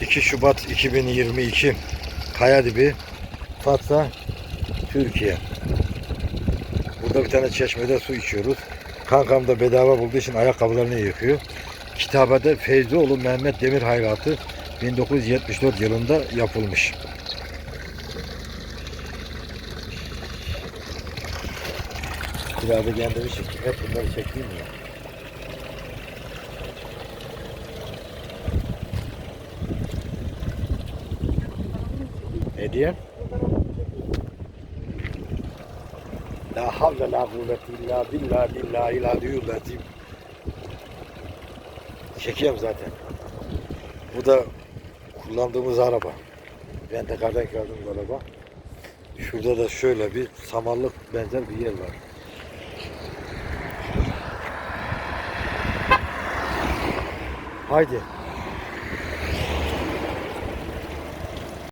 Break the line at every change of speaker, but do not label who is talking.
2 Şubat 2022 Kayadibi Fatsa Türkiye Burada bir tane çeşmede su içiyoruz. Kankam da bedava bulduğu için ayakkabılarını yıkıyor. Kitabede Feyzioğlu Mehmet Demir Hayratı 1974 yılında yapılmış. Kirada kendimi çektim. Hep bunları çekeyim ya. Hediye. La havle la kuvvete illa billah billah ila diyullatim. Çekiyorum zaten. Bu da kullandığımız araba. Ben de kardan kaldığımız araba. Şurada da şöyle bir samanlık benzer bir yer var. Haydi